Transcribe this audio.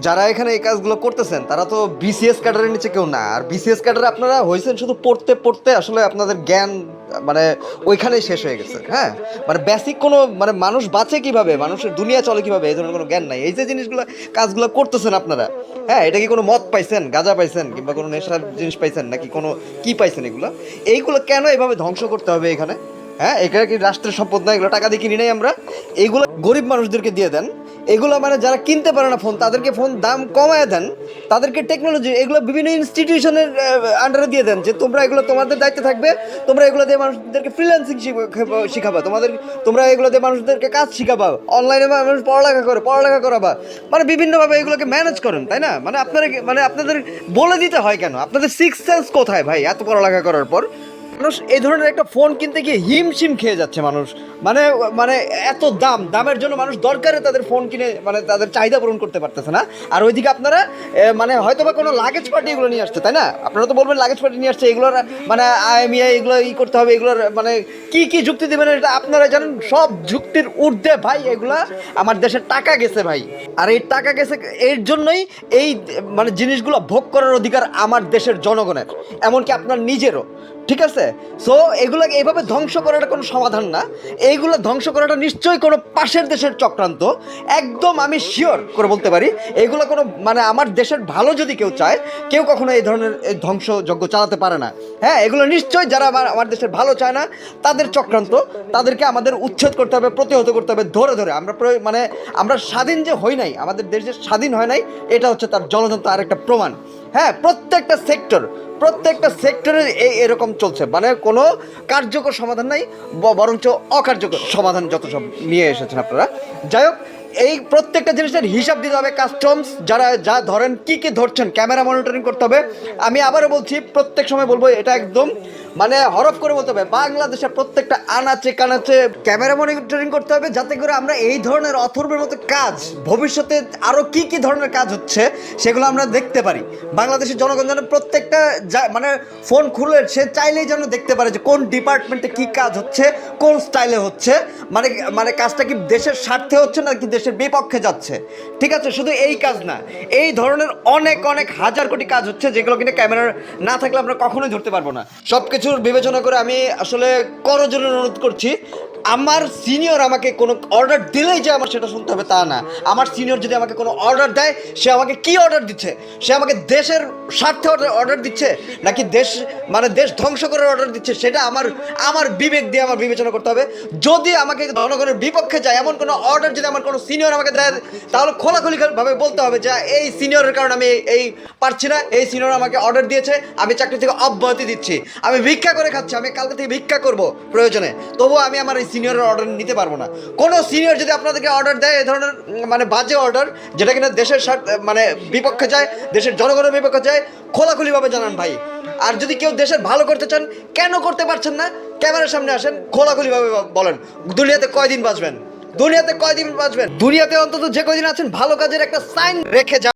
যারা এখানে এই কাজগুলো করতেছেন, তারা তো বিসিএস ক্যাডারের নিচে কেউ না। আর বিসিএস ক্যাডারে আপনারা হয়েছেন শুধু পড়তে পড়তে আসলে আপনাদের জ্ঞান মানে ওইখানেই শেষ হয়ে গেছে হ্যাঁ? মানে বেসিক কোনো মানে মানুষ বাঁচে কীভাবে? মানুষের দুনিয়া চলে কীভাবে? এই ধরনের কোনো জ্ঞান নাই। এই যে জিনিসগুলো, কাজগুলো করতেছেন আপনারা হ্যাঁ? এটা কি কোনো মদ পাইছেন, গাঁজা পাইছেন, কিংবা কোনো নেশার জিনিস পাইছেন, নাকি কোনো কি পাইছেন এগুলো? এইগুলো কেন এভাবে ধ্বংস করতে হবে এখানে? হ্যাঁ? এখানে কি রাষ্ট্রের সম্পদ না? এগুলো টাকা দিয়ে কিনি নাই আমরা? এগুলো গরিব মানুষদেরকে দিয়ে দেন। এগুলো মানে যারা কিনতে পারে না ফোন তাদেরকে ফোন দাম কমায় দেন। তাদেরকে টেকনোলজি এগুলো বিভিন্ন ইনস্টিটিউশনের আন্ডারে দিয়ে দেন যে তোমরা এগুলো তোমাদের দায়িত্বে থাকবে, তোমরা এগুলো দিয়ে মানুষদেরকে ফ্রিল্যান্সিং শিখাবা তোমাদের, তোমরা এগুলো দিয়ে মানুষদেরকে কাজ শিখাবা। অনলাইনে মানুষ পড়ালেখা করে, পড়ালেখা করাবা। মানে বিভিন্নভাবে এগুলোকে ম্যানেজ করেন, তাই না? মানে আপনারা মানে আপনাদের বলে দিতে হয় কেন? আপনাদের সিক্স সেন্স কোথায় ভাই, এত পড়ালেখা করার পর? মানুষ এই ধরনের একটা ফোন কিনতে গিয়ে হিমশিম খেয়ে যাচ্ছে মানুষ। মানে মানে এত দাম, দামের জন্য মানুষ দরকারে তাদের ফোন কিনে মানে তাদের চাহিদা পূরণ করতে পারতেছে না। আর ওইদিকে আপনারা মানে হয়তো বা কোনো লাগেজ পার্টি এগুলো নিয়ে আসছে, তাই না? আপনারা তো বলবেন লাগেজ পার্টি নিয়ে আসছে, এগুলোর মানে আইএমইআই এগুলো ই করতে হবে, এগুলোর মানে কি কি যুক্তি দেবেন এটা আপনারা জানেন? সব যুক্তির ঊর্ধ্বে, ভাই, এগুলা আমার দেশের টাকা গেছে, ভাই। আর এই টাকা গেছে, এর জন্যই এই মানে জিনিসগুলো ভোগ করার অধিকার আমার দেশের জনগণের, এমনকি আপনার নিজেরও, ঠিক আছে? সো এগুলোকে এইভাবে ধ্বংস করাটা কোনো সমাধান না। এইগুলো ধ্বংস করাটা নিশ্চয়ই কোনো পাশের দেশের চক্রান্ত। একদম আমি শিওর করে বলতে পারি, এগুলো কোনো মানে আমার দেশের ভালো যদি কেউ চায়, কেউ কখনো এই ধরনের ধ্বংসযজ্ঞ চালাতে পারে না। হ্যাঁ এগুলো নিশ্চয়ই যারা আমার আমার দেশের ভালো চায় না, তাদের চক্রান্ত, তাদেরকে আমাদের উচ্ছেদ করতে হবে, প্রতিহত করতে হবে, ধরে ধরে। আমরা মানে আমরা স্বাধীন যে হই নাই, আমাদের দেশ যে স্বাধীন হয় নাই, এটা হচ্ছে তার জলযন্ত্র আরেকটা প্রমাণ। হ্যাঁ প্রত্যেকটা সেক্টর প্রত্যেকটা সেক্টরে এই এরকম চলছে। মানে কোনো কার্যকর সমাধান নাই বরঞ্চ অকার্যকর সমাধান যত সব নিয়ে এসেছেন আপনারা। যাই হোক, এই প্রত্যেকটা জিনিসের হিসাব দিতে হবে কাস্টমস যারা যা ধরেন, কি কি ধরছেন ক্যামেরা মনিটরিং করতে হবে। আমি আবারও বলছি, প্রত্যেক সময় বলব, এটা একদম মানে হরফ করে বলতে হবে। বাংলাদেশের প্রত্যেকটা আনাচে কানাচে ক্যামেরা মনিটরিং করতে হবে যাতে করে আমরা এই ধরনের অথর্বের মতো কাজ, ভবিষ্যতে আরও কি কি ধরনের কাজ হচ্ছে সেগুলো আমরা দেখতে পারি। বাংলাদেশের জনগণ যেন প্রত্যেকটা মানে ফোন খুলে সে চাইলেই যেন দেখতে পারে যে কোন ডিপার্টমেন্টে কি কাজ হচ্ছে, কোন স্টাইলে হচ্ছে। মানে মানে কাজটা কি দেশের স্বার্থে হচ্ছে নাকি দেশের বিপক্ষে যাচ্ছে। ঠিক আছে, শুধু এই কাজ না, এই ধরনের অনেক অনেক হাজার কোটি কাজ হচ্ছে যেগুলো কিনা ক্যামেরার না থাকলে আমরা কখনোই ধরতে পারব না। সব কিছুর বিবেচনা করে আমি আসলে করজোরে অনুরোধ করছি। আমার সিনিয়র আমাকে কোনো অর্ডার দিলেই যে আমার সেটা শুনতে হবে তা না। আমার সিনিয়র যদি আমাকে কোনো অর্ডার দেয়, সে আমাকে কি অর্ডার দিচ্ছে? সে আমাকে দেশের স্বার্থে অর্ডার দিচ্ছে? নাকি দেশ মানে দেশ ধ্বংস করার অর্ডার দিচ্ছে? সেটা আমার আমার বিবেক দিয়ে আমার বিবেচনা করতে হবে। যদি আমাকে জনগণের বিপক্ষে যায়, এমন কোনো অর্ডার যদি আমার কোনো সিনিয়র আমাকে দেয়, তাহলে খোলাখুলিভাবে বলতে হবে যে, এই সিনিয়রের কারণে আমি এই- পারছি না। এই সিনিয়র আমাকে অর্ডার দিয়েছে, আমি চাকরি থেকে অব্যাহতি দিচ্ছি। আমি ভিক্ষা করে খাচ্ছি, আমি কালকে থেকে ভিক্ষা করব প্রয়োজনে। তবুও আমি আমার এই সিনিয়রের অর্ডার নিতে পারব না। কোনো সিনিয়র যদি আপনাদেরকে অর্ডার দেয়, এই ধরনের মানে বাজে অর্ডার যেটা কিনা দেশের মানে বিপক্ষে যায়, দেশের জনগণের বিপক্ষে যায়, খোলাখুলিভাবে জানান ভাই। আর যদি কেউ দেশের ভালো করতে চান, কেন করতে পারছেন না, ক্যামেরার সামনে আসেন, খোলাখুলিভাবে বলেন। দুনিয়াতে কয়দিন বাঁচবেন? দুনিয়াতে কয়দিন বাঁচবেন? দুনিয়াতে অন্তত যে কয়দিন আছেন, ভালো কাজের একটা সাইন রেখে যান